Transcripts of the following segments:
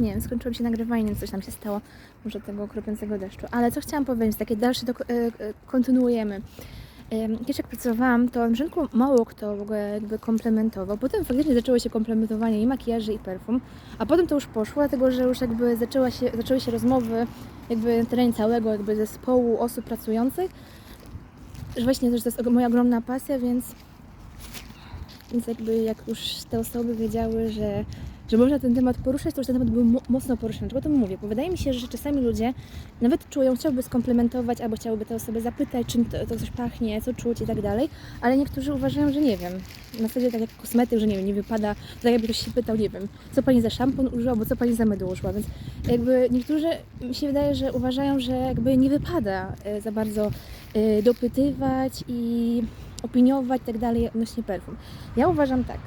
nie wiem, skończyło się nagrywanie, coś tam się stało, może tego kropiącego deszczu. Ale co chciałam powiedzieć, takie dalsze, to, e, e, kontynuujemy. Kiedyś jak pracowałam, to na początku mało kto w ogóle jakby komplementował. Potem faktycznie zaczęło się komplementowanie i makijaży, i perfum. A potem to już poszło, dlatego że już jakby zaczęła się, zaczęły się rozmowy jakby na terenie całego jakby zespołu osób pracujących. Że właśnie to jest moja ogromna pasja, więc, więc jakby jak już te osoby wiedziały, że, że można ten temat poruszać, to już ten temat był mo- mocno poruszany. Dlaczego o tym mówię? Bo wydaje mi się, że czasami ludzie nawet czują, chciałby skomplementować, albo chciałby te osoby zapytać, czym to, to coś pachnie, co czuć i tak dalej, ale niektórzy uważają, że nie wiem. Na zasadzie tak jak kosmetyk, że nie wiem, nie wypada, tak jakby ktoś się pytał, nie wiem, co pani za szampon użyła, albo co pani za mydło użyła, więc jakby niektórzy mi się wydaje, że uważają, że jakby nie wypada e, za bardzo e, dopytywać i opiniować i tak dalej odnośnie perfum. Ja uważam tak.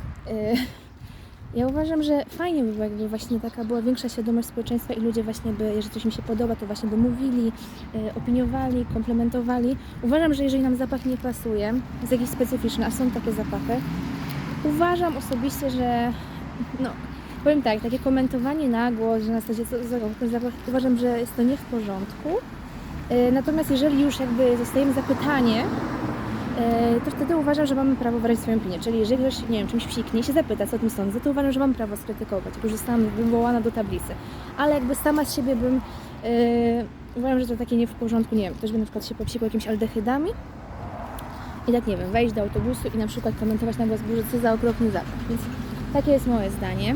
Ja uważam, że fajnie by było, jakby właśnie taka była większa świadomość społeczeństwa i ludzie właśnie by, jeżeli coś im się podoba, to właśnie by mówili, e, opiniowali, komplementowali. Uważam, że jeżeli nam zapach nie pasuje, jest jakiś specyficzny, a są takie zapachy, uważam osobiście, że no, powiem tak, takie komentowanie na głos, że na zasadzie co za ten zapach, uważam, że jest to nie w porządku. E, Natomiast jeżeli już jakby zostajemy zapytanie, to wtedy uważam, że mamy prawo wyrazić swoją opinię. Czyli jeżeli ktoś, nie wiem, czymś psiknie się zapyta, co o tym sądzę, to uważam, że mam prawo skrytykować, jak już zostałam wywołana do tablicy. Ale jakby sama z siebie bym, e, uważam, że to takie nie w porządku, nie wiem, ktoś by na przykład się popsikał jakimiś aldehydami i tak, nie wiem, wejść do autobusu i na przykład komentować na głos, Boże, co za okropny zapach. Więc takie jest moje zdanie.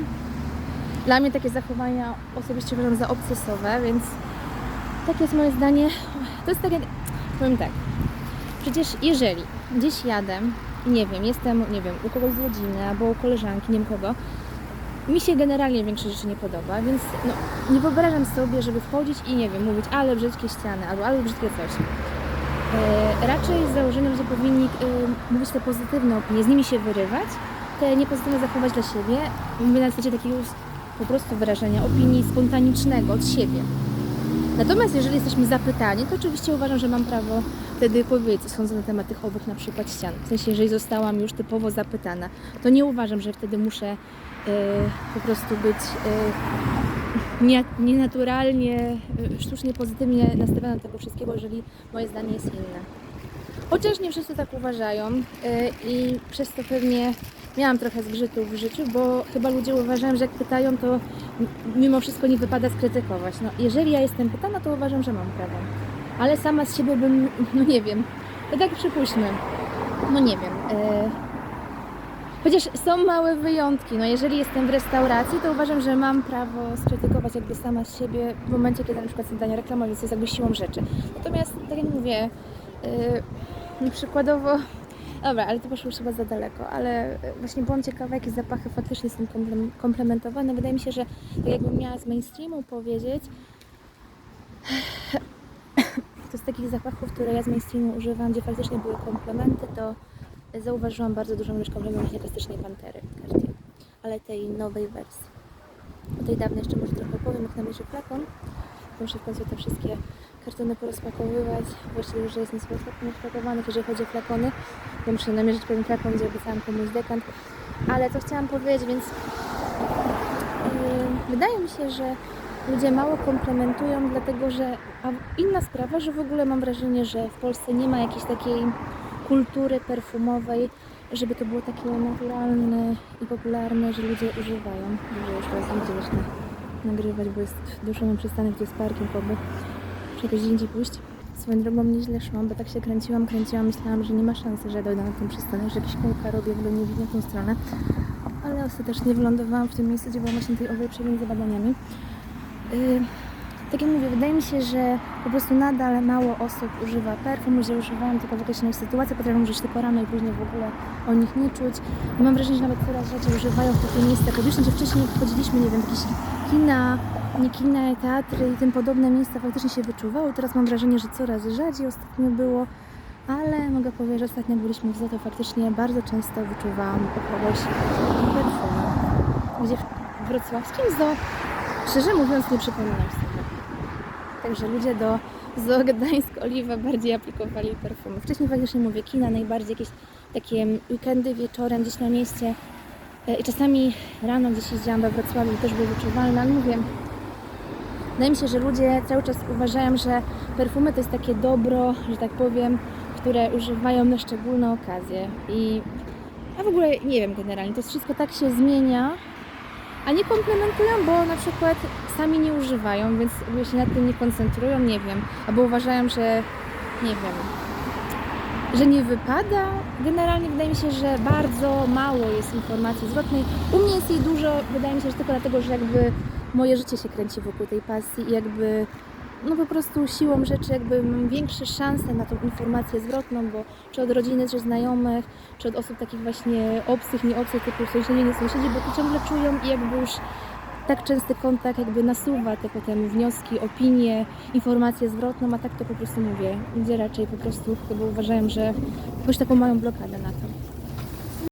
Dla mnie takie zachowania osobiście uważam za obcesowe, więc takie jest moje zdanie. To jest takie, powiem tak, Przecież jeżeli gdzieś jadę nie wiem, jestem, nie wiem, u kogoś z rodziny albo u koleżanki, nie wiem kogo, mi się generalnie większość rzeczy nie podoba, więc no, nie wyobrażam sobie, żeby wchodzić i nie wiem, mówić, ale brzydkie ściany, albo ale brzydkie coś. E, raczej z założenia ludzie powinni e, mówić te pozytywne opinie, z nimi się wyrywać, te niepozytywne zachować dla siebie. Mówię na zasadzie takiego po prostu wyrażenia opinii spontanicznego od siebie. Natomiast jeżeli jesteśmy zapytani, to oczywiście uważam, że mam prawo wtedy powiedzieć, sądzę na temat tych obok na przykład ścian. W sensie, jeżeli zostałam już typowo zapytana, to nie uważam, że wtedy muszę e, po prostu być e, nie, nienaturalnie, e, sztucznie pozytywnie nastawiona do tego wszystkiego, jeżeli moje zdanie jest inne. Chociaż nie wszyscy tak uważają i przez to pewnie miałam trochę zgrzytów w życiu, bo chyba ludzie uważają, że jak pytają, to mimo wszystko nie wypada skrytykować. No, jeżeli ja jestem pytana, to uważam, że mam prawo. Ale sama z siebie bym, no nie wiem, to tak przypuśćmy, no nie wiem. E, chociaż są małe wyjątki. No jeżeli jestem w restauracji, to uważam, że mam prawo skrytykować jakby sama z siebie w momencie, kiedy na przykład więc to jest jakby siłą rzeczy. Natomiast, tak jak mówię, no przykładowo Dobra, ale to poszło już chyba za daleko, ale e, właśnie byłam ciekawa, jakie zapachy faktycznie są komplem- komplementowane. Wydaje mi się, że tak jakbym miała z mainstreamu powiedzieć, to z takich zapachów, które ja z mainstreamu używam, gdzie faktycznie były komplementy, to zauważyłam bardzo dużą ilość komplementów klasycznie Pantery Cartier, ale tej nowej wersji. O tej dawnej jeszcze może trochę powiem, jak namierzy flakon. Muszę w końcu te wszystkie kartony porozpakowywać. Właściwie, że jest niespakowany, jeżeli chodzi o flakony. Bo muszę namierzyć pewien flakon, gdzie obiecałam komuś dekant. Ale co chciałam powiedzieć, więc yy, wydaje mi się, że ludzie mało komplementują, dlatego że a inna sprawa, że w ogóle mam wrażenie, że w Polsce nie ma jakiejś takiej kultury perfumowej, żeby to było takie naturalne i popularne, że ludzie używają. Może już nie będziesz nagrywać, bo jest duszony przystanek, gdzie jest parking oby. Gdzie indziej pójść. Swoją drogą nieźle szłam, bo tak się kręciłam, kręciłam, myślałam, że nie ma szansy, że dojdę na ten przystanek, że jakieś kółka robię, w nie w tą stronę. Ale ostatecznie wylądowałam w tym miejscu, gdzie byłam właśnie tej owej między badaniami. Yy, tak jak mówię, wydaje mi się, że po prostu nadal mało osób używa perfum, że używają tylko w określonych sytuacjach, potrafią użyć tylko rano i później w ogóle o nich nie czuć. I mam wrażenie, że nawet coraz rzadziej używają w takie miejsca publiczne, że wcześniej wchodziliśmy, nie wiem, jakieś kina, nie kina, teatry i tym podobne miejsca faktycznie się wyczuwało. Teraz mam wrażenie, że coraz rzadziej ostatnio było, ale mogę powiedzieć, że ostatnio byliśmy w zoo, to faktycznie bardzo często wyczuwałam kogoś perfumy. Gdzie w wrocławskim zoo, szczerze mówiąc, nie przypominam sobie. Także ludzie do Zoo Gdańsk Oliwa bardziej aplikowali perfumy. Wcześniej faktycznie mówię kina, najbardziej jakieś takie weekendy wieczorem gdzieś na mieście. E, I czasami rano gdzieś jeździłam we Wrocławiu, też było wyczuwalne, ale mówię, Wydaje mi się, że ludzie cały czas uważają, że perfumy to jest takie dobro, że tak powiem, które używają na szczególne okazje. I a w ogóle nie wiem generalnie, to wszystko tak się zmienia, a nie komplementują, bo na przykład sami nie używają, więc się nad tym nie koncentrują, nie wiem. Albo uważają, że nie wiem, że nie wypada. Generalnie wydaje mi się, że bardzo mało jest informacji zwrotnej. U mnie jest jej dużo, wydaje mi się, że tylko dlatego, że jakby moje życie się kręci wokół tej pasji i jakby no po prostu siłą rzeczy jakby mam większe szanse na tą informację zwrotną, bo czy od rodziny, czy znajomych, czy od osób takich właśnie obcych, nie obcych, typu sąsiedzi, nie sąsiedzi, bo to ciągle czują i jakby już tak częsty kontakt jakby nasuwa te potem wnioski, opinie, informację zwrotną, a tak to po prostu mówię. Ludzie raczej po prostu chyba uważają, że jakąś taką mają blokadę na to.